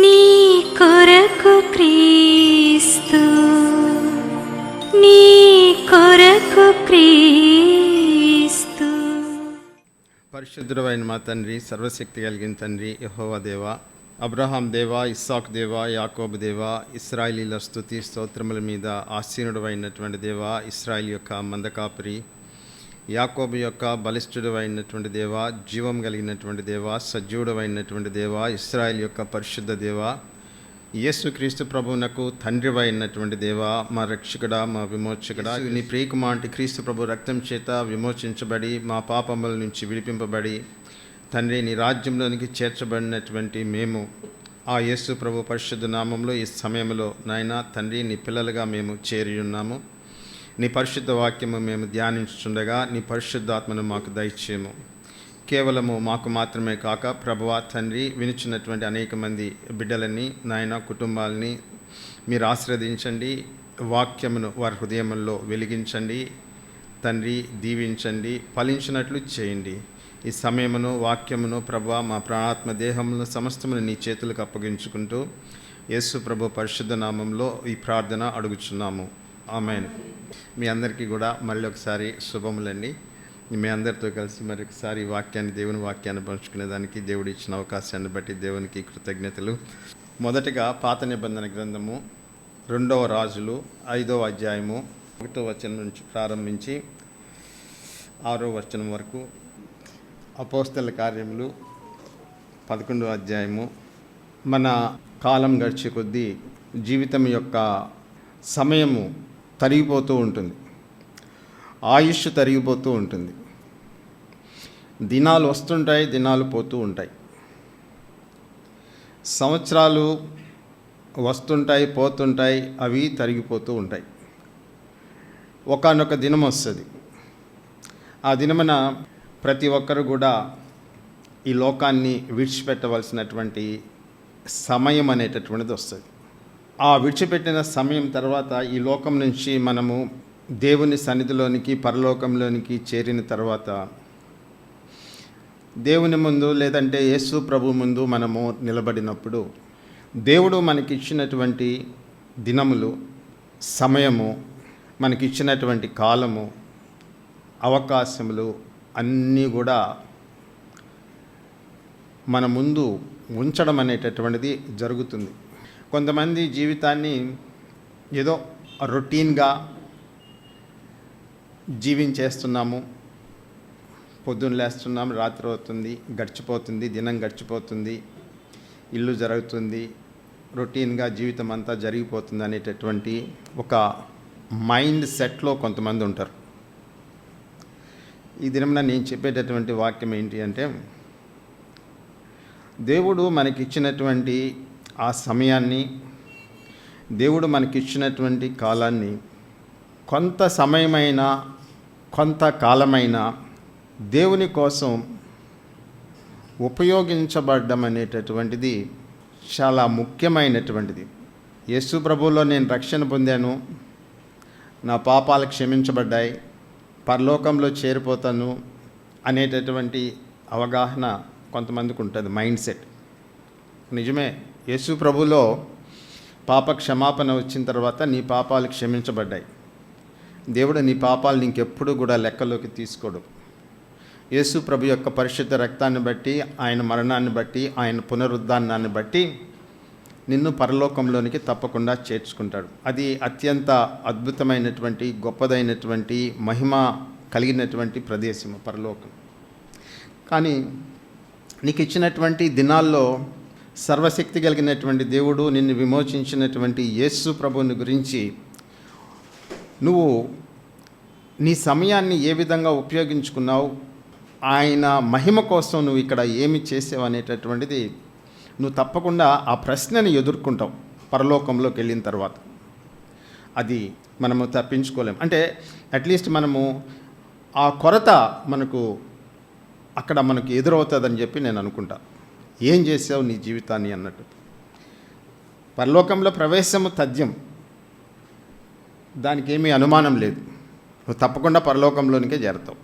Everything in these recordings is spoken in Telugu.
నీ కొరకు క్రీస్తు నీ కొరకు క్రీస్తు. పరిశుద్ధుడు మా తండ్రి సర్వశక్తి కలిగిన తండ్రి యహోవ దేవ అబ్రహాం దేవ ఇస్సాక్ దేవ యాకోబు దేవ ఇస్రాయిలీల స్థుతి స్తోత్రముల మీద ఆసీనుడు అయినటువంటి దేవ ఇస్రాయిల్ యొక్క మందకాపురి యాకోబు యొక్క బలిష్ఠుడు అయినటువంటి దేవ జీవం కలిగినటువంటి దేవ సజీవుడు అయినటువంటి దేవ ఇస్రాయిల్ యొక్క పరిశుద్ధ దేవ యేసుక్రీస్తు ప్రభువునకు తండ్రి అయినటువంటి దేవ మా రక్షకుడా మా విమోచకుడా నీ ప్రియకుమాంటి క్రీస్తు ప్రభు రక్తం చేత విమోచించబడి మా పాపముల నుంచి విడిపింపబడి తండ్రి నీ రాజ్యంలోనికి చేర్చబడినటువంటి మేము ఆ యేసు ప్రభు పరిశుద్ధ నామంలో ఈ సమయంలో నాయన తండ్రి నీ పిల్లలుగా మేము చేరి ఉన్నాము. నీ పరిశుద్ధ వాక్యము మేము ధ్యానించుండగా నీ పరిశుద్ధాత్మను మాకు దయచేయము. కేవలము మాకు మాత్రమే కాక ప్రభువా తండ్రి వినుచున్నటువంటి అనేక మంది బిడ్డలని నాయన కుటుంబాలని మీరు ఆశీర్వదించండి. వాక్యమును వారి హృదయంలో వెలిగించండి. తండ్రి దీవించండి. ఫలించినట్లు చేయండి. ఈ సమయమును వాక్యమును ప్రభా మా ప్రాణాత్మ దేహమును సమస్తమును నీ చేతులకు అప్పగించుకుంటూ యేసు ప్రభు పరిశుద్ధ నామంలో ఈ ప్రార్థన అడుగుచున్నాము. ఆమెన్. మీ అందరికీ కూడా మళ్ళీ ఒకసారి శుభములండి. మీ అందరితో కలిసి మరొకసారి వాక్యాన్ని దేవుని వాక్యాన్ని పంచుకునేదానికి దేవుడు ఇచ్చిన అవకాశాన్ని బట్టి దేవునికి కృతజ్ఞతలు. మొదటగా పాత నిబంధన గ్రంథము రెండవ రాజులు ఐదవ అధ్యాయము ఒకటో వచనం నుంచి ప్రారంభించి ఆరో వచనం వరకు అపోస్తల కార్యములు పదకొండవ అధ్యాయము. మన కాలం గడిచే కొద్దీ జీవితం యొక్క సమయము తరిగిపోతూ ఉంటుంది. ఆయుష్ తరిగిపోతూ ఉంటుంది. దినాలు వస్తుంటాయి దినాలు పోతూ ఉంటాయి. సంవత్సరాలు వస్తుంటాయి పోతుంటాయి అవి తరిగిపోతూ ఉంటాయి. ఒకనొక దినం వస్తుంది. ఆ దినమున ప్రతి ఒక్కరు కూడా ఈ లోకాన్ని విడిచిపెట్టవలసినటువంటి సమయం అనేటటువంటిది వస్తుంది. ఆ విడిచిపెట్టిన సమయం తర్వాత ఈ లోకం నుంచి మనము దేవుని సన్నిధిలోనికి పరలోకంలోనికి చేరిన తర్వాత దేవుని ముందు లేదంటే యేసు ప్రభు ముందు మనము నిలబడినప్పుడు దేవుడు మనకిచ్చినటువంటి దినములు సమయము మనకిచ్చినటువంటి కాలము అవకాశములు అన్నీ కూడా మన ముందు ఉంచడం అనేటటువంటిది జరుగుతుంది. కొంతమంది జీవితాన్ని ఏదో రొటీన్గా జీవించేస్తున్నాము. పొద్దున్న లేస్తున్నాం రాత్రి అవుతుంది గడిచిపోతుంది దినం గడిచిపోతుంది ఇల్లు జరుగుతుంది రొటీన్గా జీవితం అంతా జరిగిపోతుంది అనేటటువంటి ఒక మైండ్ సెట్లో కొంతమంది ఉంటారు. ఈ దినమున నేను చెప్పేటటువంటి వాక్యం ఏంటి అంటే దేవుడు మనకిచ్చినటువంటి ఆ సమయాన్ని దేవుడు మనకిచ్చినటువంటి కాలాన్ని కొంత సమయమైన కొంత కాలమైనా దేవుని కోసం ఉపయోగించబడ్డం అనేటటువంటిది చాలా ముఖ్యమైనటువంటిది. యేసు ప్రభువులో నేను రక్షణ పొందాను. నా పాపాలు క్షమించబడ్డాయి. పరలోకంలో చేరిపోతాను అనేటటువంటి అవగాహన కొంతమందికి ఉంటుంది మైండ్ సెట్. నిజమే. యేసు ప్రభులో పాప క్షమాపణ వచ్చిన తర్వాత నీ పాపాలు క్షమించబడ్డాయి. దేవుడు నీ పాపాలు ఇంకెప్పుడు కూడా లెక్కలోకి తీసుకోడు. యేసు ప్రభు యొక్క పరిశుద్ధ రక్తాన్ని బట్టి ఆయన మరణాన్ని బట్టి ఆయన పునరుద్ధానాన్ని బట్టి నిన్ను పరలోకంలోనికి తప్పకుండా చేర్చుకుంటాడు. అది అత్యంత అద్భుతమైనటువంటి గొప్పదైనటువంటి మహిమ కలిగినటువంటి ప్రదేశము పరలోకం. కానీ నీకు ఇచ్చినటువంటి దినాల్లో సర్వశక్తి కలిగినటువంటి దేవుడు నిన్ను విమోచించినటువంటి యేసు ప్రభుని గురించి నువ్వు నీ సమయాన్ని ఏ విధంగా ఉపయోగించుకున్నావు ఆయన మహిమ కోసం నువ్వు ఇక్కడ ఏమి చేసావు అనేటటువంటిది నువ్వు తప్పకుండా ఆ ప్రశ్నని ఎదుర్కొంటావు పరలోకంలోకి వెళ్ళిన తర్వాత. అది మనము తప్పించుకోలేం. అంటే అట్లీస్ట్ మనము ఆ కొరత మనకు అక్కడ మనకు ఎదురవుతుందని చెప్పి నేను అనుకుంటా. ఏం చేసావు నీ జీవితాన్ని అన్నట్టు. పరలోకంలో ప్రవేశము తథ్యం. దానికి ఏమీ అనుమానం లేదు. నువ్వు తప్పకుండా పరలోకంలోనికే చేరతావు.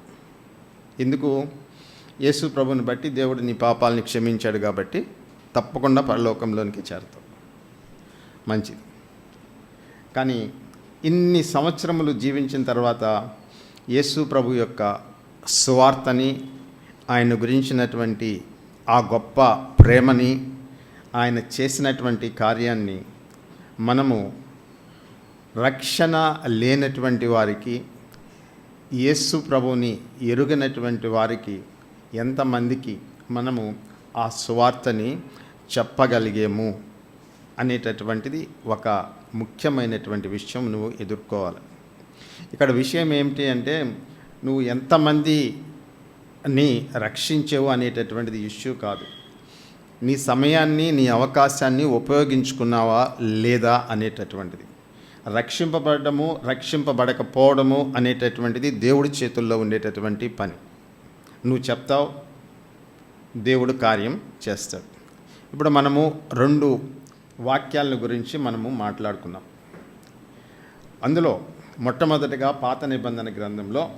ఎందుకు? యేసు ప్రభుని బట్టి దేవుడు నీ పాపాలని క్షమించాడు కాబట్టి తప్పకుండా పరలోకంలోనికి చేరతావు. మంచిది. కానీ ఇన్ని సంవత్సరములు జీవించిన తర్వాత యేసు ప్రభు యొక్క సువార్తని ఆయన గురించినటువంటి ఆ గొప్ప ప్రేమని ఆయన చేసినటువంటి కార్యాన్ని మనము రక్షణ లేనటువంటి వారికి యేసు ప్రభుని ఎరుగనటువంటి వారికి ఎంతమందికి మనము ఆ సువార్తని చెప్పగలిగేము అనేటటువంటిది ఒక ముఖ్యమైనటువంటి విషయం నువ్వు ఎదుర్కోవాలి. ఇక్కడ విషయం ఏమిటి అంటే నువ్వు ఎంతమంది ని రక్షించేవు అనేటటువంటిది ఇష్యూ కాదు. నీ సమయాన్ని నీ అవకాశాన్ని ఉపయోగించుకున్నావా లేదా అనేటటువంటిది. రక్షింపబడము రక్షింపబడకపోవడము అనేటటువంటిది దేవుడి చేతుల్లో ఉండేటటువంటి పని. నువ్వు చెప్తావు దేవుడు కార్యం చేస్తాడు. ఇప్పుడు మనము రెండు వాక్యాలను గురించి మనము మాట్లాడుకున్నాం అందులో మొట్టమొదటిగా పాత నిబంధన గ్రంథంలో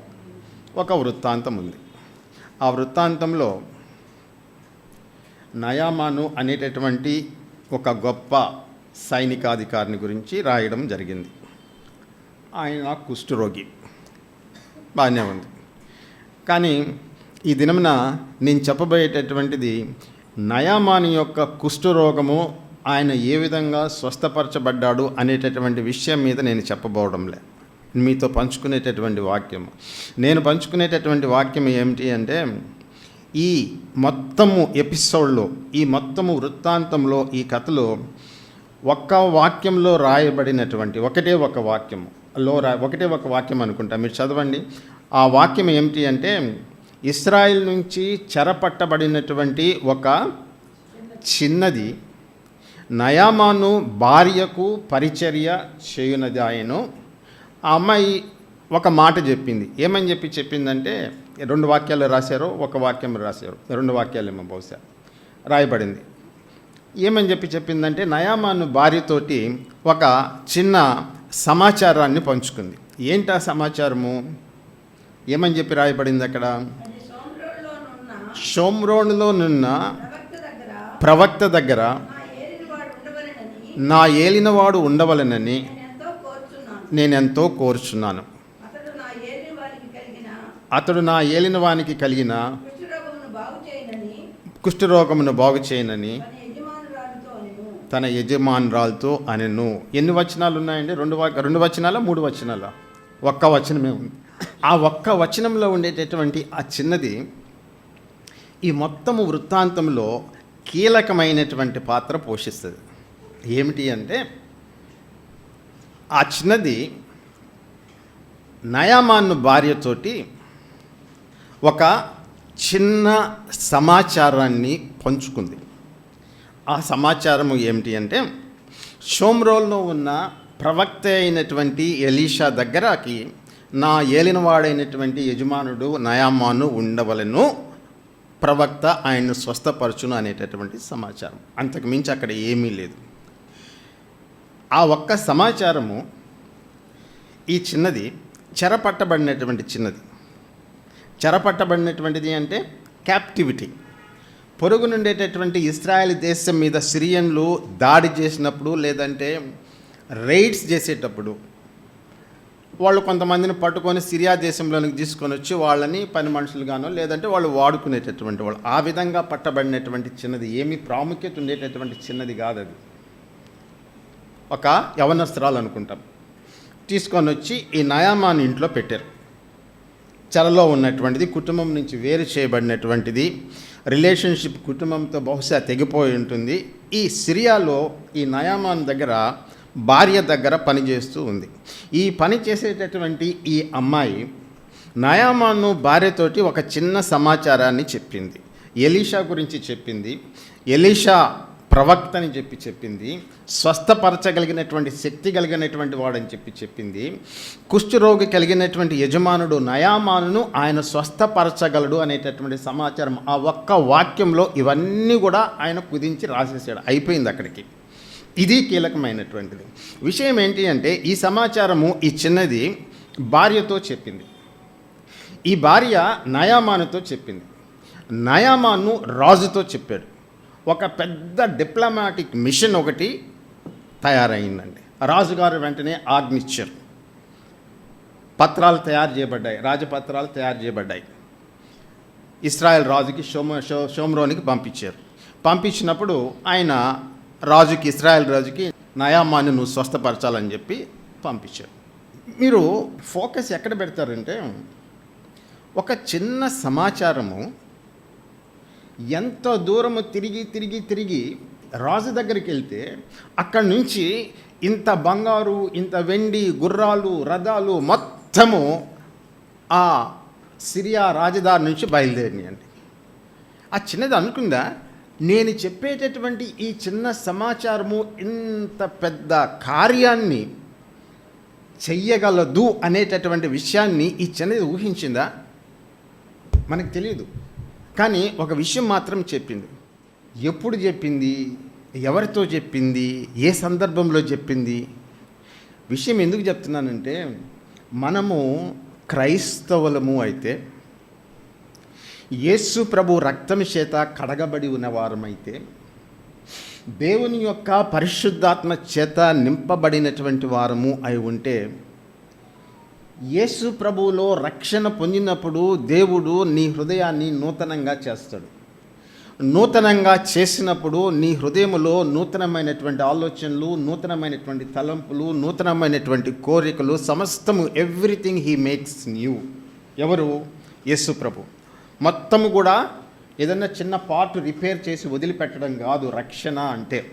ఒక వృత్తాంతం ఉంది. ఆ వృత్తాంతంలో నయామాను అనేటటువంటి ఒక గొప్ప సైనికాధికారిని గురించి రాయడం జరిగింది. ఆయన కుష్ఠరోగి. బాగానే ఉంది. కానీ ఈ దినమున నేను చెప్పబోయేటటువంటిది నయామాని యొక్క కుష్ఠరోగము ఆయన ఏ విధంగా స్వస్థపరచబడ్డాడు అనేటటువంటి విషయం మీద నేను చెప్పబోవడంలే మీతో పంచుకునేటటువంటి వాక్యం నేను పంచుకునేటటువంటి వాక్యం ఏమిటి అంటే ఈ మొత్తము ఎపిసోడ్లో ఈ మొత్తము వృత్తాంతంలో ఈ కథలో ఒక్క వాక్యంలో రాయబడినటువంటి ఒకటే ఒక వాక్యం లో రా ఒకటే ఒక వాక్యం అనుకుంటా మీరు చదవండి. ఆ వాక్యం ఏమిటి అంటే ఇస్రాయిల్ నుంచి చెరపట్టబడినటువంటి ఒక చిన్నది నయామాను భార్యకు పరిచర్య చేయునది ఆయను ఆ అమ్మాయి ఒక మాట చెప్పింది. ఏమని చెప్పి చెప్పిందంటే రెండు వాక్యాలు రాశారు ఒక వాక్యం రాశారు రెండు వాక్యాలేమో బహుశా రాయబడింది. ఏమని చెప్పి చెప్పిందంటే నయామాను భార్యతోటి ఒక చిన్న సమాచారాన్ని పంచుకుంది. ఏంటి ఆ సమాచారము? ఏమని చెప్పి రాయబడింది అక్కడ? సోమ్రోడ్లోనున్న షోమ్రోన్లోనున్న ప్రవక్త దగ్గర నా ఏలినవాడు ఉండవలనని నేనెంతో కోరుచున్నాను. అతడు నా ఏలిన వారికి కలిగిన కుష్ఠరోగమును బాగు చేయనని తన యజమానురాలితో అనెను. ఎన్ని వచనాలు ఉన్నాయండి రెండు రెండు వచనాలా మూడు వచనాలా? ఒక్క వచనమే ఉంది. ఆ ఒక్క వచనంలో ఉండేటటువంటి ఆ చిన్నది ఈ మొత్తము వృత్తాంతంలో కీలకమైనటువంటి పాత్ర పోషిస్తుంది. ఏమిటి అంటే ఆ చిన్నది నయామాను భార్యతోటి ఒక చిన్న సమాచారాన్ని పంచుకుంది. ఆ సమాచారము ఏమిటి అంటే షోమ్రోల్లో ఉన్న ప్రవక్త అయినటువంటి ఎలీషా దగ్గరకి నా ఏలినవాడైనటువంటి యజమానుడు నయామాను ఉండవలను ప్రవక్త ఆయన్ను స్వస్థపరచును అనేటటువంటి సమాచారం. అంతకు మించి అక్కడ ఏమీ లేదు. ఆ ఒక్క సమాచారము ఈ చిన్నది చెరపట్టబడినటువంటి చిన్నది. చెరపట్టబడినటువంటిది అంటే క్యాప్టివిటీ పొరుగు నుండేటటువంటి ఇస్రాయల్ దేశం మీద సిరియన్లు దాడి చేసినప్పుడు లేదంటే రైడ్స్ చేసేటప్పుడు వాళ్ళు కొంతమందిని పట్టుకొని సిరియా దేశంలోనికి తీసుకొని వచ్చి వాళ్ళని పని మనుషులుగానో లేదంటే వాళ్ళు వాడుకునేటటువంటి వాళ్ళు. ఆ విధంగా పట్టబడినటువంటి చిన్నది ఏమీ ప్రాముఖ్యత ఉండేటటువంటి చిన్నది కాదు అది ఒక యవనస్త్రాలు అనుకుంటాం తీసుకొని వచ్చి ఈ నయామాన్ ఇంట్లో పెట్టారు. చెరలో ఉన్నటువంటిది కుటుంబం నుంచి వేరు చేయబడినటువంటిది రిలేషన్షిప్ కుటుంబంతో బహుశా తెగిపోయి ఉంటుంది. ఈ సిరియాలో ఈ నయామాన్ దగ్గర భార్య దగ్గర పనిచేస్తూ ఉంది. ఈ పని చేసేటటువంటి ఈ అమ్మాయి నయామాను భార్యతోటి ఒక చిన్న సమాచారాన్ని చెప్పింది. ఎలీషా గురించి చెప్పింది. ఎలీషా ప్రవక్తని చెప్పి చెప్పింది స్వస్థపరచగలిగినటువంటి శక్తి కలిగినటువంటి వాడని చెప్పి చెప్పింది కుష్ఠరోగి కలిగినటువంటి యజమానుడు నయామానును ఆయన స్వస్థపరచగలడు అనేటటువంటి సమాచారం ఆ ఒక్క వాక్యంలో ఇవన్నీ కూడా ఆయన కుదించి రాసేసాడు. అయిపోయింది అక్కడికి. ఇది కీలకమైనటువంటిది. విషయం ఏంటి అంటే ఈ సమాచారము ఈ చిన్నది భార్యతో చెప్పింది. ఈ భార్య నయామానుతో చెప్పింది. నయామాను రాజుతో చెప్పాడు. ఒక పెద్ద డిప్లొమాటిక్ మిషన్ ఒకటి తయారైందండి. రాజుగారు వెంటనే ఆజ్ఞిచ్చారు పత్రాలు తయారు చేయబడ్డాయి. రాజపత్రాలు తయారు చేయబడ్డాయి. ఇస్రాయెల్ రాజుకి షోమ షో షోమ్రోనికి పంపించారు. పంపించినప్పుడు ఆయన రాజుకి ఇస్రాయెల్ రాజుకి నయామాన్ని నువ్వు స్వస్థపరచాలని చెప్పి పంపించారు. మీరు ఫోకస్ ఎక్కడ పెడతారంటే ఒక చిన్న సమాచారము ఎంత దూరము తిరిగి తిరిగి తిరిగి రాజు దగ్గరికి వెళ్తే అక్కడి నుంచి ఇంత బంగారు ఇంత వెండి గుర్రాలు రథాలు మొత్తము ఆ సిరియా రాజధాని నుంచి బయలుదేరినాయండి. ఆ చిన్నది అనుకుందా? నేను చెప్పేటటువంటి ఈ చిన్న సమాచారము ఇంత పెద్ద కార్యాన్ని చెయ్యగలదు అనేటటువంటి విషయాన్ని ఈ చిన్నది ఊహించిందా? మనకు తెలియదు కానీ ఒక విషయం మాత్రం చెప్పింది. ఎప్పుడు చెప్పింది? ఎవరితో చెప్పింది? ఏ సందర్భంలో చెప్పింది? విషయం ఎందుకు చెప్తున్నానంటే మనము క్రైస్తవులము అయితే యేసు ప్రభు రక్తం చేత కడగబడి ఉన్నవారమైతే దేవుని యొక్క పరిశుద్ధాత్మ చేత నింపబడినటువంటి వారము అయి ఉంటే యేసు ప్రభువులో రక్షణ పొందినప్పుడు దేవుడు నీ హృదయాన్ని నూతనంగా చేస్తాడు. నూతనంగా చేసినప్పుడు నీ హృదయములో నూతనమైనటువంటి ఆలోచనలు నూతనమైనటువంటి తలంపులు నూతనమైనటువంటి కోరికలు సమస్తము ఎవ్రీథింగ్ హీ మేక్స్ న్యూ ఎవరు? యేసు ప్రభు. మొత్తము కూడా ఏదన్నా చిన్న పార్ట్ రిపేర్ చేసి వదిలిపెట్టడం కాదు రక్షణ అంటే.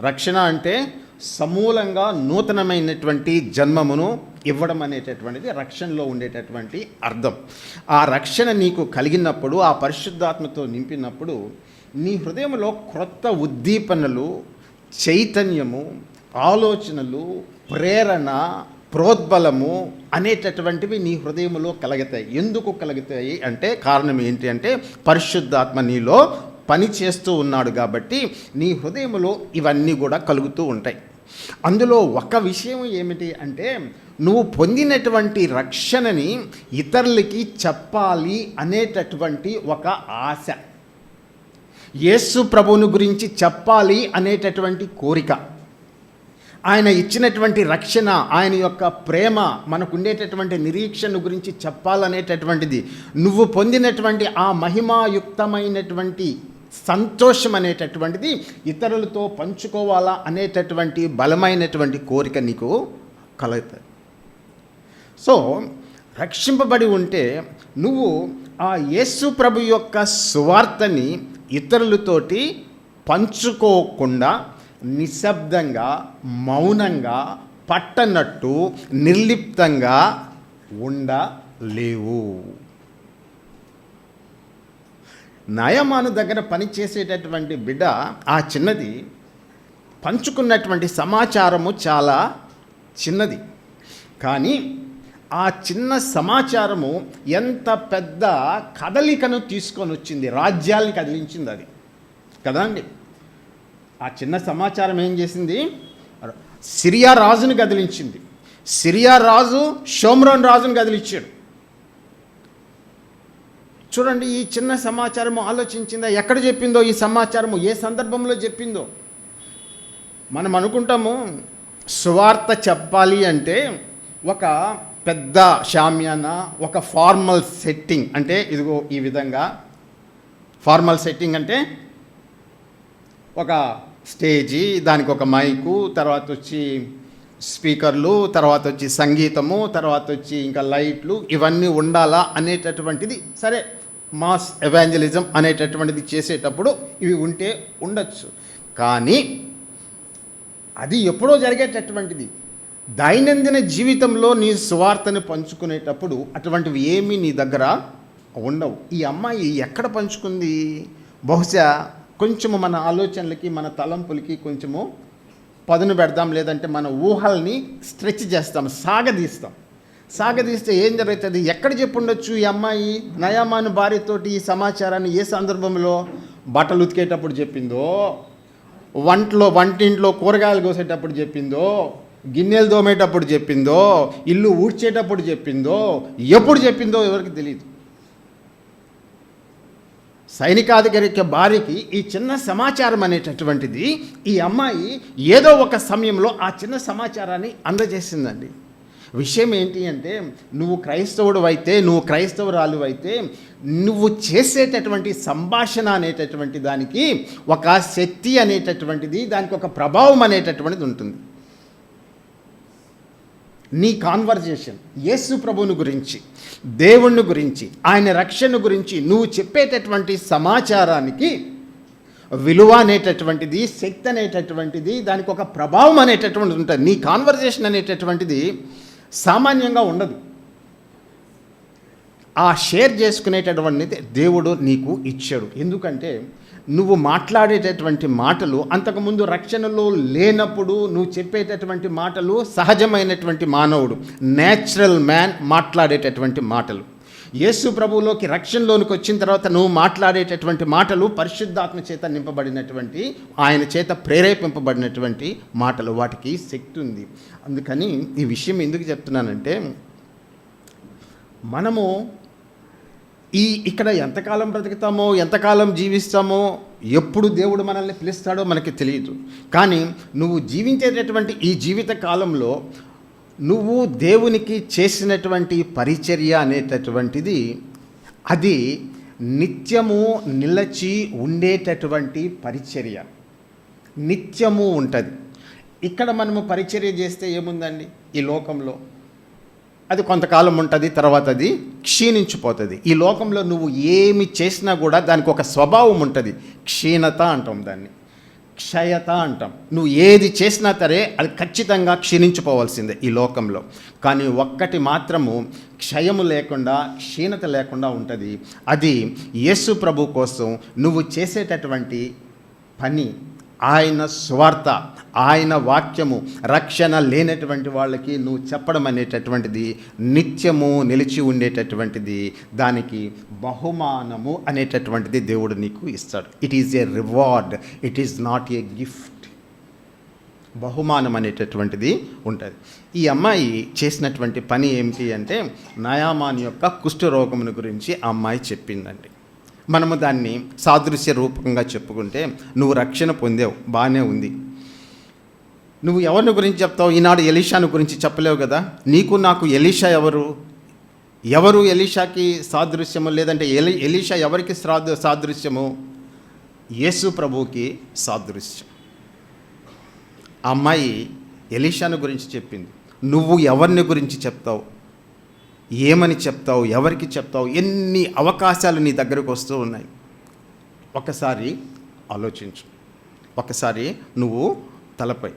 రక్షణ అంటే సమూలంగా నూతనమైనటువంటి జన్మమును ఇవ్వడం అనేటటువంటిది రక్షణలో ఉండేటటువంటి అర్థం. ఆ రక్షణ నీకు కలిగినప్పుడు ఆ పరిశుద్ధాత్మతో నింపినప్పుడు నీ హృదయంలో క్రొత్త ఉద్దీపనలు చైతన్యము ఆలోచనలు ప్రేరణ ప్రోద్బలము అనేటటువంటివి నీ హృదయంలో కలుగుతాయి. ఎందుకు కలుగుతాయి అంటే కారణం ఏంటి అంటే పరిశుద్ధాత్మ నీలో పని చేస్తూ ఉన్నాడు కాబట్టి నీ హృదయంలో ఇవన్నీ కూడా కలుగుతూ ఉంటాయి. అందులో ఒక విషయం ఏమిటి అంటే నువ్వు పొందినటువంటి రక్షణని ఇతరులకి చెప్పాలి అనేటటువంటి ఒక ఆశ. యేసు ప్రభువుని గురించి చెప్పాలి అనేటటువంటి కోరిక. ఆయన ఇచ్చినటువంటి రక్షణ ఆయన యొక్క ప్రేమ మనకు ఉండేటటువంటి నిరీక్షణ గురించి చెప్పాలనేటటువంటిది. నువ్వు పొందినటువంటి ఆ మహిమాయుక్తమైనటువంటి సంతోషం అనేటటువంటిది ఇతరులతో పంచుకోవాలా అనేటటువంటి బలమైనటువంటి కోరిక నీకు కలుగుతుంది. సో రక్షింపబడి ఉంటే నువ్వు ఆ యేసు ప్రభు యొక్క సువార్తని ఇతరులతోటి పంచుకోకుండా నిశ్శబ్దంగా మౌనంగా పట్టనట్టు నిర్లిప్తంగా ఉండలేవు. నయమాను దగ్గర పనిచేసేటటువంటి బిడ్డ ఆ చిన్నది పంచుకున్నటువంటి సమాచారము చాలా చిన్నది. కానీ ఆ చిన్న సమాచారము ఎంత పెద్ద కదలికను తీసుకొని వచ్చింది రాజ్యాల్ని కదిలించింది అది. కదా అండి? ఆ చిన్న సమాచారం ఏం చేసింది? సిరియా రాజుని కదిలించింది. సిరియా రాజు షోమ్రోన్ రాజును కదిలించాడు. చూడండి ఈ చిన్న సమాచారము ఆలోచించిందా? ఎక్కడ చెప్పిందో? ఈ సమాచారము ఏ సందర్భంలో చెప్పిందో? మనం అనుకుంటాము సువార్త చెప్పాలి అంటే ఒక పెద్ద షామ్యాన ఒక ఫార్మల్ సెట్టింగ్ అంటే ఇదిగో ఈ విధంగా. ఫార్మల్ సెట్టింగ్ అంటే ఒక స్టేజీ దానికి ఒక మైకు తర్వాత వచ్చి స్పీకర్లు తర్వాత వచ్చి సంగీతము తర్వాత వచ్చి ఇంకా లైట్లు ఇవన్నీ ఉండాలా అనేటటువంటిది సరే. మాస్ ఎవాంజలిజం అనేటటువంటిది చేసేటప్పుడు ఇవి ఉంటే ఉండొచ్చు. కానీ అది ఎప్పుడో జరిగేటటువంటిది. దైనందిన జీవితంలో నీ సువార్తను పంచుకునేటప్పుడు అటువంటివి ఏమీ నీ దగ్గర ఉండవు. ఈ అమ్మాయి ఎక్కడ పంచుకుంది? బహుశా కొంచెము మన ఆలోచనలకి మన తలంపులకి కొంచెము పదును పెడదాం లేదంటే మన ఊహల్ని స్ట్రెచ్ చేస్తాం సాగదీస్తాం. సాగదీస్తే ఏం జరుగుతుంది? ఎక్కడ చెప్పుండొచ్చు ఈ అమ్మాయి? నయామాను భార్యతోటి ఈ సమాచారాన్ని ఏ సందర్భంలో బట్టలు ఉతికేటప్పుడు చెప్పిందో? వంటలో వంటింట్లో కూరగాయలు కోసేటప్పుడు చెప్పిందో? గిన్నెలు దోమేటప్పుడు చెప్పిందో? ఇల్లు ఊడ్చేటప్పుడు చెప్పిందో? ఎప్పుడు చెప్పిందో ఎవరికి తెలియదు సైనికాధికారి భార్యకి ఈ చిన్న సమాచారం అనేటటువంటిది ఈ అమ్మాయి ఏదో ఒక సమయంలో ఆ చిన్న సమాచారాన్ని అందజేసిందండి. విషయం ఏంటి అంటే నువ్వు క్రైస్తవుడు అయితే నువ్వు క్రైస్తవురాలు అయితే నువ్వు చేసేటటువంటి సంభాషణ అనేటటువంటి దానికి ఒక శక్తి అనేటటువంటిది దానికి ఒక ప్రభావం అనేటటువంటిది ఉంటుంది. నీ కాన్వర్జేషన్ యేసు ప్రభువుని గురించి దేవుణ్ణి గురించి ఆయన రక్షణ గురించి నువ్వు చెప్పేటటువంటి సమాచారానికి విలువ అనేటటువంటిది శక్తి అనేటటువంటిది దానికి ఒక ప్రభావం అనేటటువంటిది ఉంటుంది. నీ కాన్వర్జేషన్ అనేటటువంటిది సామాన్యంగా ఉండదు. ఆ షేర్ చేసుకునేటటువంటిది దేవుడు నీకు ఇచ్చాడు. ఎందుకంటే నువ్వు మాట్లాడేటటువంటి మాటలు అంతకుముందు రక్షణలో లేనప్పుడు నువ్వు చెప్పేటటువంటి మాటలు సహజమైనటువంటి మానవుడు నేచురల్ మ్యాన్ మాట్లాడేటటువంటి మాటలు. యేసు ప్రభువులోకి రక్షణలోనికి వచ్చిన తర్వాత నువ్వు మాట్లాడేటటువంటి మాటలు పరిశుద్ధాత్మ చేత నింపబడినటువంటి ఆయన చేత ప్రేరేపింపబడినటువంటి మాటలు వాటికి శక్తి ఉంది. అందుకని ఈ విషయం ఎందుకు చెప్తున్నానంటే మనము ఈ ఇక్కడ ఎంతకాలం బ్రతుకుతామో ఎంతకాలం జీవిస్తామో ఎప్పుడు దేవుడు మనల్ని పిలుస్తాడో మనకి తెలియదు. కానీ నువ్వు జీవించేటటువంటి ఈ జీవిత కాలంలో నువ్వు దేవునికి చేసినటువంటి పరిచర్య అనేటటువంటిది అది నిత్యము నిలచి ఉండేటటువంటి పరిచర్య. నిత్యము ఉంటుంది. ఇక్కడ మనము పరిచర్య చేస్తే ఏముందండి? ఈ లోకంలో. అది కొంతకాలం ఉంటుంది తర్వాత అది క్షీణించిపోతుంది. ఈ లోకంలో నువ్వు ఏమి చేసినా కూడా దానికి ఒక స్వభావం ఉంటుంది. క్షీణత అంటాం దాన్ని. క్షయత అంటాం. నువ్వు ఏది చేసినా సరే అది ఖచ్చితంగా క్షీణించిపోవాల్సిందే ఈ లోకంలో. కానీ ఒక్కటి మాత్రము క్షయము లేకుండా క్షీణత లేకుండా ఉంటుంది. అది యేసు ప్రభు కోసం నువ్వు చేసేటటువంటి పని ఆయన స్వార్థ ఆయన వాక్యము రక్షణ లేనటువంటి వాళ్ళకి నువ్వు చెప్పడం అనేటటువంటిది నిత్యము నిలిచి ఉండేటటువంటిది దానికి బహుమానము అనేటటువంటిది దేవుడు నీకు ఇస్తాడు. It is a reward it is not a gift బహుమానం అనేటటువంటిది ఉంటుంది. ఈ అమ్మాయి చేసినటువంటి పని ఏమిటి అంటే నయామాన్ యొక్క కుష్ఠరోగమును గురించి ఆ అమ్మాయి చెప్పిందండి. మనము దాన్ని సాదృశ్య రూపకంగా చెప్పుకుంటే నువ్వు రక్షణ పొందావు బాగానే ఉంది. నువ్వు ఎవరిని గురించి చెప్తావు? ఈనాడు ఎలీషాను గురించి చెప్పలేవు కదా? నీకు నాకు ఎలీషా ఎవరు? ఎవరు ఎలీషాకి సాదృశ్యము? లేదంటే ఎలి ఎలీషా ఎవరికి సాదృ సాదృశ్యము? యేసు ప్రభువుకి సాదృశ్యం. ఆ అమ్మాయి ఎలీషాను గురించి చెప్పింది. నువ్వు ఎవరిని గురించి చెప్తావు? ఏమని చెప్తావు ఎవరికి చెప్తావు ఎన్ని అవకాశాలు నీ దగ్గరకు వస్తూ ఉన్నాయి? ఒకసారి ఆలోచించు. ఒకసారి నువ్వు తలపై.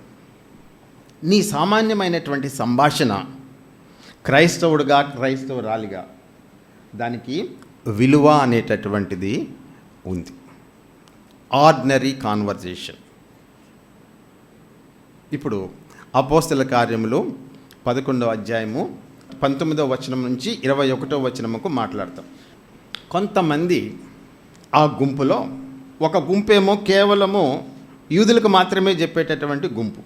నీ సామాన్యమైనటువంటి సంభాషణ క్రైస్తవుడుగా క్రైస్తవురాలిగా దానికి విలువ అనేటటువంటిది ఉంది. Ordinary conversation. ఇప్పుడు అపోస్తల కార్యములు పదకొండవ అధ్యాయము పంతొమ్మిదో వచనం నుంచి ఇరవై ఒకటో వచనముకు మాట్లాడతాం. కొంతమంది ఆ గుంపులో ఒక గుంపేమో కేవలము యూదులకు మాత్రమే చెప్పేటటువంటి గుంపు.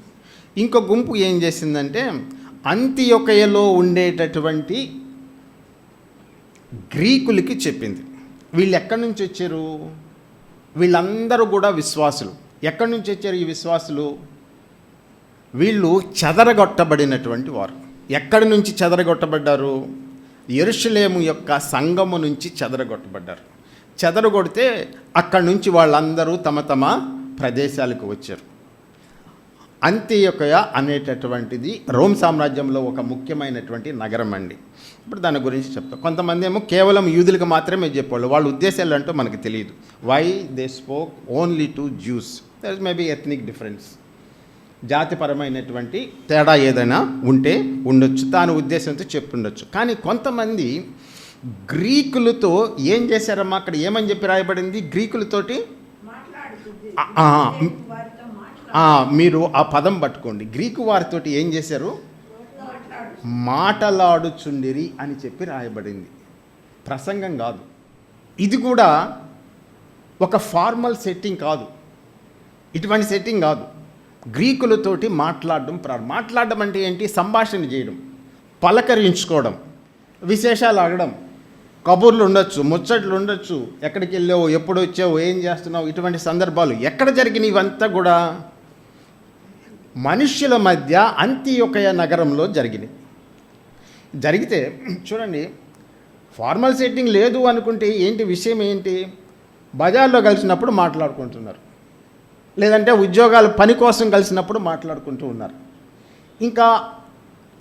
ఇంకో గుంపు ఏం చేసిందంటే అంత్యొకయలో ఉండేటటువంటి గ్రీకులకి చెప్పింది. వీళ్ళు ఎక్కడి నుంచి వచ్చారు? వీళ్ళందరూ కూడా విశ్వాసులు. ఎక్కడి నుంచి వచ్చారు ఈ విశ్వాసులు? వీళ్ళు చెదరగొట్టబడినటువంటి వారు. ఎక్కడి నుంచి చెదరగొట్టబడ్డారు? ఎరుషలేము యొక్క సంగము నుంచి చెదరగొట్టబడ్డారు. చెదరగొడితే అక్కడి నుంచి వాళ్ళందరూ తమ తమ ప్రదేశాలకు వచ్చారు. అంత్యొకయ అనేటటువంటిది రోమ్ సామ్రాజ్యంలో ఒక ముఖ్యమైనటువంటి నగరం అండి. ఇప్పుడు దాని గురించి చెప్తాం. కొంతమంది ఏమో కేవలం యూదులకు మాత్రమే చెప్పేవాళ్ళు. వాళ్ళ ఉద్దేశాలు అంటూ మనకు తెలియదు. Why they spoke only to Jews there is maybe ethnic difference జాతిపరమైనటువంటి తేడా ఏదైనా ఉంటే ఉండొచ్చు. తాను ఉద్దేశంతో చెప్పుండొచ్చు. కానీ కొంతమంది గ్రీకులతో ఏం చేశారమ్మా? అక్కడ ఏమని చెప్పి రాయబడింది? గ్రీకులతోటి మీరు ఆ పదం పట్టుకోండి. గ్రీకు వారితోటి ఏం చేశారు? మాట్లాడు మాటలాడుచుండిరి అని చెప్పి రాయబడింది. ప్రసంగం కాదు. ఇది కూడా ఒక ఫార్మల్ సెట్టింగ్ కాదు. ఇటువంటి సెట్టింగ్ కాదు. గ్రీకులతోటి మాట్లాడడం ప్రారంభం. మాట్లాడడం అంటే ఏంటి? సంభాషణ చేయడం పలకరించుకోవడం విశేషాలు అడగడం. కబుర్లు ఉండొచ్చు ముచ్చట్లు ఉండొచ్చు. ఎక్కడికి వెళ్ళావు ఎప్పుడు వచ్చావు ఏం చేస్తున్నావు ఇటువంటి సందర్భాలు ఎక్కడ జరిగినవి ఇవంతా కూడా మనుష్యుల మధ్య అంత్యొకయ నగరంలో జరిగినాయి జరిగితే చూడండి ఫార్మల్ సెట్టింగ్ లేదు అనుకుంటే ఏంటి విషయం ఏంటి? బజార్లో కలిసినప్పుడు మాట్లాడుకుంటున్నారు. లేదంటే ఉద్యోగాలు పని కోసం కలిసినప్పుడు మాట్లాడుకుంటూ ఉన్నారు. ఇంకా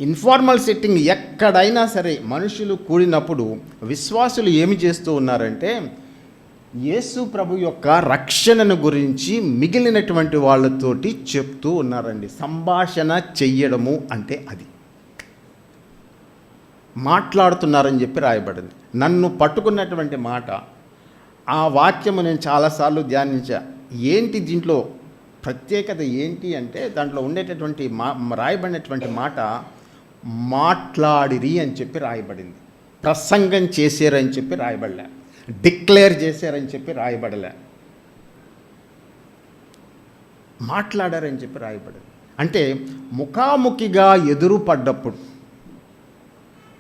ఇన్ఫార్మల్ సెట్టింగ్ ఎక్కడైనా సరే మనుషులు కూడినప్పుడు విశ్వాసులు ఏమి చేస్తూ ఉన్నారంటే యేసు ప్రభు యొక్క రక్షణను గురించి మిగిలినటువంటి వాళ్ళతోటి చెప్తూ ఉన్నారండి. సంభాషణ చెయ్యడము అంటే అది. మాట్లాడుతున్నారని చెప్పి రాయబడింది. నన్ను పట్టుకున్నటువంటి మాట ఆ వాక్యము నేను చాలాసార్లు ధ్యానించా. ఏంటి దీంట్లో ప్రత్యేకత ఏంటి అంటే దాంట్లో ఉండేటటువంటి మా రాయబడినటువంటి మాట మాట్లాడిరి అని చెప్పి రాయబడింది. ప్రసంగం చేశారని చెప్పి రాయబడలే. డిక్లేర్ చేశారని చెప్పి రాయబడలే. మాట్లాడారని చెప్పి రాయబడింది. అంటే ముఖాముఖిగా ఎదురుపడ్డప్పుడు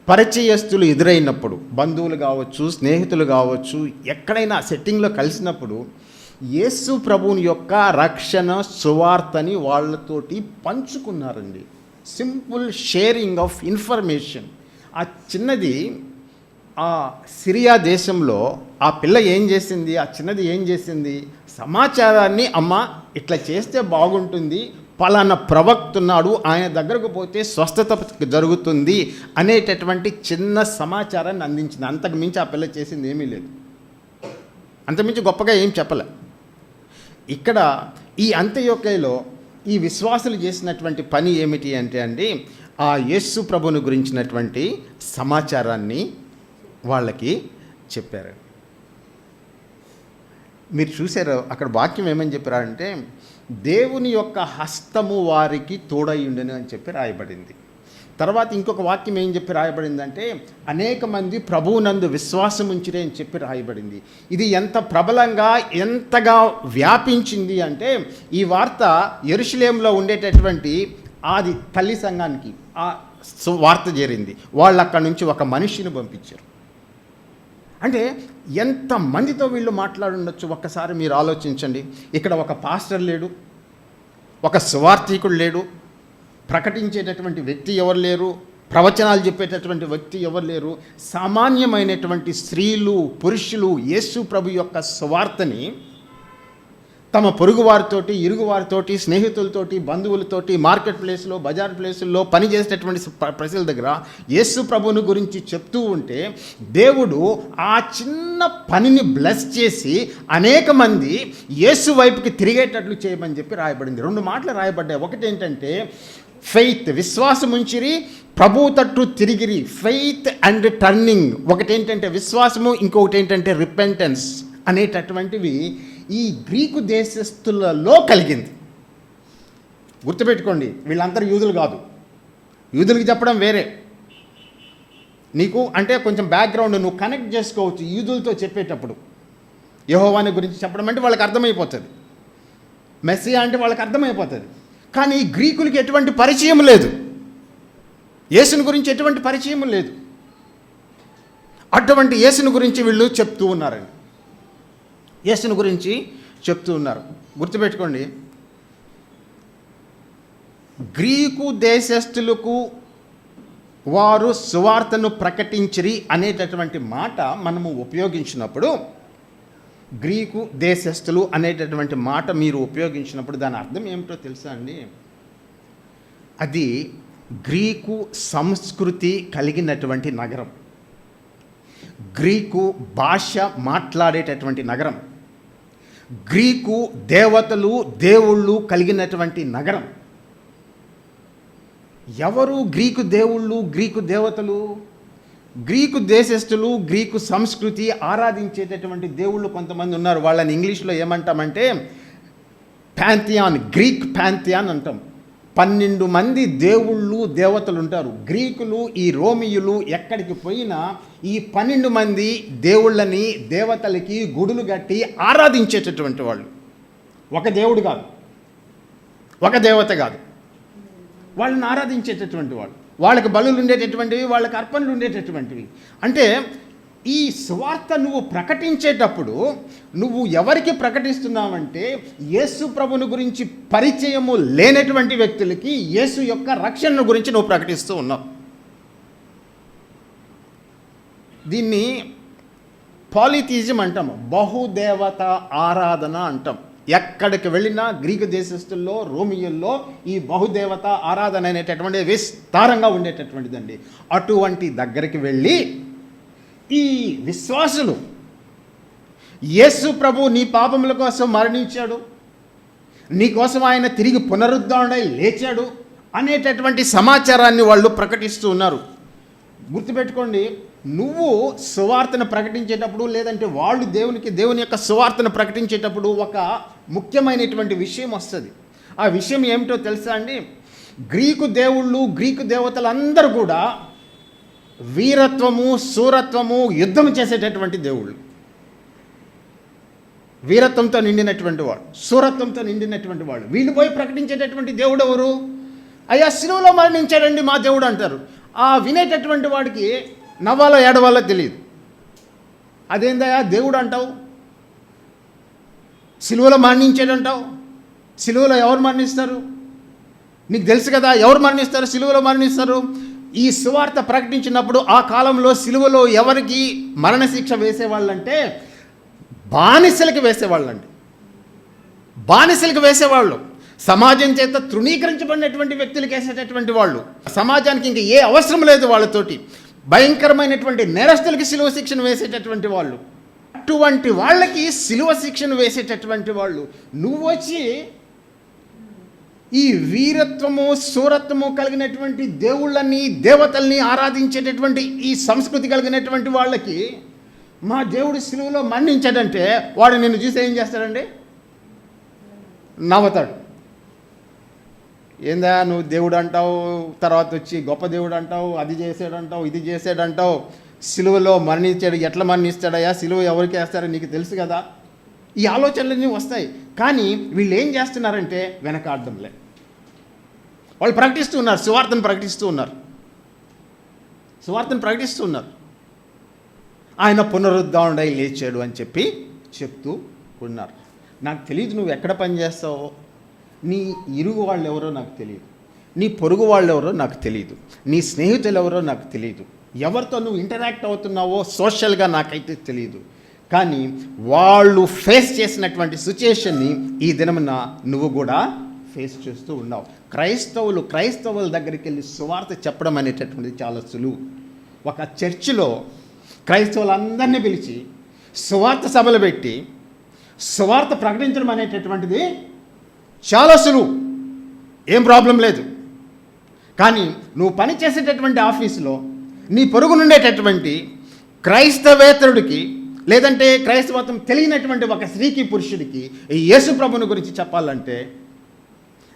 పరిచయస్తులు ఎదురైనప్పుడు బంధువులు కావచ్చు స్నేహితులు కావచ్చు ఎక్కడైనా సెట్టింగ్లో కలిసినప్పుడు యేసు ప్రభువుని యొక్క రక్షణ సువార్తని వాళ్ళతోటి పంచుకున్నారండి. Simple sharing of information. ఆ చిన్నది ఆ సిరియా దేశంలో ఆ పిల్ల ఏం చేసింది ఆ చిన్నది ఏం చేసింది? సమాచారాన్ని అమ్మ ఇట్లా చేస్తే బాగుంటుంది పలానా ప్రవక్తున్నాడు ఆయన దగ్గరకు పోతే స్వస్థత జరుగుతుంది అనేటటువంటి చిన్న సమాచారాన్ని అందించింది. అంతకు మించి ఆ పిల్ల చేసింది ఏమీ లేదు. అంతకుమించి గొప్పగా ఏం చెప్పలే. ఇక్కడ ఈ అంత్యయోకలో ఈ విశ్వాసులు చేసినటువంటి పని ఏమిటి అంటే అండి ఆ యేసు ప్రభుని గురించినటువంటి సమాచారాన్ని వాళ్ళకి చెప్పారు. మీరు చూసారు అక్కడ వాక్యం ఏమని చెప్పారంటే దేవుని యొక్క హస్తము వారికి తోడై ఉండను అని చెప్పి రాయబడింది. తర్వాత ఇంకొక వాక్యం ఏం చెప్పి రాయబడిందంటే అనేక మంది ప్రభువునందు విశ్వాసం ఉంచిరే అని చెప్పి రాయబడింది. ఇది ఎంత ప్రబలంగా ఎంతగా వ్యాపించింది అంటే ఈ వార్త ఎరుషులేంలో ఉండేటటువంటి ఆది తల్లి సంఘానికి ఆ వార్త చేరింది. వాళ్ళు అక్కడి నుంచి ఒక మనిషిని పంపించారు. అంటే ఎంత మందితో వీళ్ళు మాట్లాడుండొచ్చు? ఒక్కసారి మీరు ఆలోచించండి. ఇక్కడ ఒక పాస్టర్ లేడు ఒక సువార్థికుడు లేడు ప్రకటించేటటువంటి వ్యక్తి ఎవరు లేరు? ప్రవచనాలు చెప్పేటటువంటి వ్యక్తి ఎవరు లేరు? సామాన్యమైనటువంటి స్త్రీలు పురుషులు యేసు ప్రభు యొక్క స్వార్థని తమ పొరుగువారితోటి ఇరుగువారితోటి స్నేహితులతోటి బంధువులతోటి మార్కెట్ ప్లేస్లో బజార్ ప్లేసుల్లో పనిచేసేటటువంటి ప్రజల దగ్గర యేసు ప్రభుని గురించి చెప్తూ ఉంటే దేవుడు ఆ చిన్న పనిని బ్లెస్ చేసి అనేక మంది యేసు వైపుకి తిరిగేటట్లు చేయమని చెప్పి రాయబడింది. రెండు మాటలు రాయబడ్డాయి. ఒకటి ఏంటంటే ఫెయిత్ విశ్వాసం ఉంచిరి ప్రభు తట్టు తిరిగిరి. ఫెయిత్ అండ్ టర్నింగ్ ఒకటి ఏంటంటే విశ్వాసము ఇంకొకటి ఏంటంటే రిపెంటెన్స్ అనేటటువంటివి ఈ గ్రీకు దేశస్థులలో కలిగింది. గుర్తుపెట్టుకోండి వీళ్ళందరూ యూదులు కాదు. యూదులకి చెప్పడం వేరే. నీకు అంటే కొంచెం బ్యాక్గ్రౌండ్ నువ్వు కనెక్ట్ చేసుకోవచ్చు యూదులతో చెప్పేటప్పుడు. యహోవాని గురించి చెప్పడం అంటే వాళ్ళకి అర్థమైపోతుంది. మెస్సియా అంటే వాళ్ళకి అర్థమైపోతుంది. కానీ గ్రీకులకి ఎటువంటి పరిచయం లేదు. యేసుని గురించి ఎటువంటి పరిచయం లేదు. అటువంటి యేసుని గురించి వీళ్ళు చెప్తూ ఉన్నారండి. యేసుని గురించి చెప్తూ ఉన్నారు. గుర్తుపెట్టుకోండి. గ్రీకు దేశస్థులకు వారు సువార్తను ప్రకటించిరి అనేటటువంటి మాట మనము ఉపయోగించినప్పుడు గ్రీకు దేశస్థులు అనేటటువంటి మాట మీరు ఉపయోగించినప్పుడు దాని అర్థం ఏమిటో తెలుసా అండి? అది గ్రీకు సంస్కృతి కలిగినటువంటి నగరం. గ్రీకు భాష మాట్లాడేటటువంటి నగరం. గ్రీకు దేవతలు దేవుళ్ళు కలిగినటువంటి నగరం. ఎవరు గ్రీకు దేవుళ్ళు గ్రీకు దేవతలు? గ్రీకు దేశస్థులు గ్రీకు సంస్కృతి ఆరాధించేటటువంటి దేవుళ్ళు కొంతమంది ఉన్నారు. వాళ్ళని ఇంగ్లీష్లో ఏమంటామంటే ప్యాంథియాన్ గ్రీక్ ప్యాంథియాన్ అంటాం. పన్నెండు మంది దేవుళ్ళు దేవతలు ఉంటారు. గ్రీకులు ఈ రోమియులు ఎక్కడికి పోయినా ఈ పన్నెండు మంది దేవుళ్ళని దేవతలకి గుడులు కట్టి ఆరాధించేటటువంటి వాళ్ళు. ఒక దేవుడు కాదు. ఒక దేవత కాదు. వాళ్ళని ఆరాధించేటటువంటి వాళ్ళు. వాళ్ళకి బలులు ఉండేటటువంటివి వాళ్ళకి అర్పణలు ఉండేటటువంటివి. అంటే ఈ స్వార్థ నువ్వు ప్రకటించేటప్పుడు నువ్వు ఎవరికి ప్రకటిస్తున్నావంటే యేసు ప్రభుని గురించి పరిచయము లేనటువంటి వ్యక్తులకి యేసు యొక్క రక్షణను గురించి నువ్వు ప్రకటిస్తూ ఉన్నావు. దీన్ని పాలిథిజం అంటాం బహుదేవత ఆరాధన అంటాం. ఎక్కడికి వెళ్ళినా గ్రీకు దేశస్తుల్లో రోమియోల్లో ఈ బహుదేవత ఆరాధన అనేటటువంటి విస్తారంగా ఉండేటటువంటిదండి. అటువంటి దగ్గరికి వెళ్ళి ఈ విశ్వాసులు యేసు ప్రభు నీ పాపముల కోసం మరణించాడు. నీకోసం ఆయన తిరిగి పునరుద్ధరణై లేచాడు అనేటటువంటి సమాచారాన్ని వాళ్ళు ప్రకటిస్తూ ఉన్నారు. గుర్తుపెట్టుకోండి నువ్వు సువార్తను ప్రకటించేటప్పుడు లేదంటే వాళ్ళు దేవునికి దేవుని యొక్క సువార్తను ప్రకటించేటప్పుడు ఒక ముఖ్యమైనటువంటి విషయం వస్తుంది. ఆ విషయం ఏమిటో తెలుసా అండి? గ్రీకు దేవుళ్ళు గ్రీకు దేవతలందరూ కూడా వీరత్వము శూరత్వము యుద్ధం చేసేటటువంటి దేవుళ్ళు. వీరత్వంతో నిండినటువంటి వాడు శూరత్వంతో నిండినటువంటి వాడు. వీళ్ళు పోయి ప్రకటించేటటువంటి దేవుడు ఎవరు? అయ్యా శిలువలో మరణించాడండి మా దేవుడు అంటారు. ఆ వినేటటువంటి వాడికి నవ్వాలో ఏడవాలో తెలియదు. అదేందయ్యా? దేవుడు అంటావు? సిలువలో మరణించాడంటావు సిలువలో ఎవరు మరణిస్తారు? నీకు తెలుసు కదా ఎవరు మరణిస్తారు? సిలువలో మరణిస్తారు. ఈ సువార్త ప్రకటించినప్పుడు ఆ కాలంలో సిలువలో ఎవరికి మరణశిక్ష వేసేవాళ్ళంటే బానిసలకి వేసేవాళ్ళండి. బానిసలకు వేసేవాళ్ళు. సమాజం చేత తృణీకరించబడినటువంటి వ్యక్తులకు వేసేటటువంటి వాళ్ళు. సమాజానికి ఇంక ఏ అవసరం లేదు వాళ్ళతోటి. భయంకరమైనటువంటి నేరస్తులకి సిలువ శిక్షణ వేసేటటువంటి వాళ్ళు అటువంటి వాళ్ళకి సిలువ శిక్షణ వేసేటటువంటి వాళ్ళు నువ్వు వచ్చి ఈ వీరత్వము సూరత్వము కలిగినటువంటి దేవుళ్ళని దేవతల్ని ఆరాధించేటటువంటి ఈ సంస్కృతి కలిగినటువంటి వాళ్ళకి మా దేవుడు సిలువలో మరణించాడంటే వాడు నిన్ను చూసి ఏం చేస్తాడండి? నవ్వుతాడు. ఏందా నువ్వు దేవుడు అంటావు తర్వాత వచ్చి గొప్ప దేవుడు అంటావు అది చేసాడంటావు ఇది చేసాడంటావు. సిలువలో మరణించాడు ఎట్లా మరణిస్తాడయ్యా? సిలువ ఎవరికి వేస్తారో నీకు తెలుసు కదా? ఈ ఆలోచనలన్నీ వస్తాయి. కానీ వీళ్ళు ఏం చేస్తున్నారంటే వెనకాడడంలే. వాళ్ళు ప్రకటిస్తూ ఉన్నారు సువార్తను ప్రకటిస్తూ ఉన్నారు. సువార్తను ప్రకటిస్తూ ఉన్నారు. ఆయన పునరుద్ధరణై లేచాడు అని చెప్పి చెప్తూ ఉన్నారు. నాకు తెలియదు నువ్వు ఎక్కడ పనిచేస్తావో. నీ ఇరుగు వాళ్ళు ఎవరో నాకు తెలియదు. నీ పొరుగు వాళ్ళు ఎవరో నాకు తెలియదు. నీ స్నేహితులు ఎవరో నాకు తెలియదు. ఎవరితో నువ్వు ఇంటరాక్ట్ అవుతున్నావో సోషల్గా నాకైతే తెలియదు. కానీ వాళ్ళు ఫేస్ చేసినటువంటి సిచ్యుయేషన్ని ఈ దినమున నువ్వు కూడా ఫేస్ చేస్తూ ఉన్నావు. క్రైస్తవులు క్రైస్తవుల దగ్గరికి వెళ్ళి సువార్త చెప్పడం అనేటటువంటిది చాలా సులువు. ఒక చర్చిలో క్రైస్తవులందరినీ పిలిచి సువార్త సభలు పెట్టి సువార్త ప్రకటించడం అనేటటువంటిది చాలా సులువు ఏం ప్రాబ్లం లేదు. కానీ నువ్వు పని చేసేటటువంటి ఆఫీసులో నీ పొరుగు నుండేటటువంటి క్రైస్తవేతరుడికి లేదంటే క్రైస్తవత్వం తెలియనటువంటి ఒక స్త్రీకి పురుషుడికి ఈ యేసు ప్రభుని గురించి చెప్పాలంటే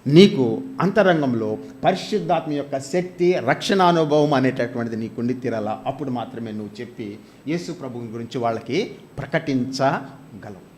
నీకు అంతరంగంలో పరిశుద్ధాత్మ యొక్క శక్తి రక్షణ అనుభవం అనేటటువంటిది నీకుండి తీరాలా? అప్పుడు మాత్రమే నువ్వు చెప్పి యేసు ప్రభుని గురించి వాళ్ళకి ప్రకటించగలవు.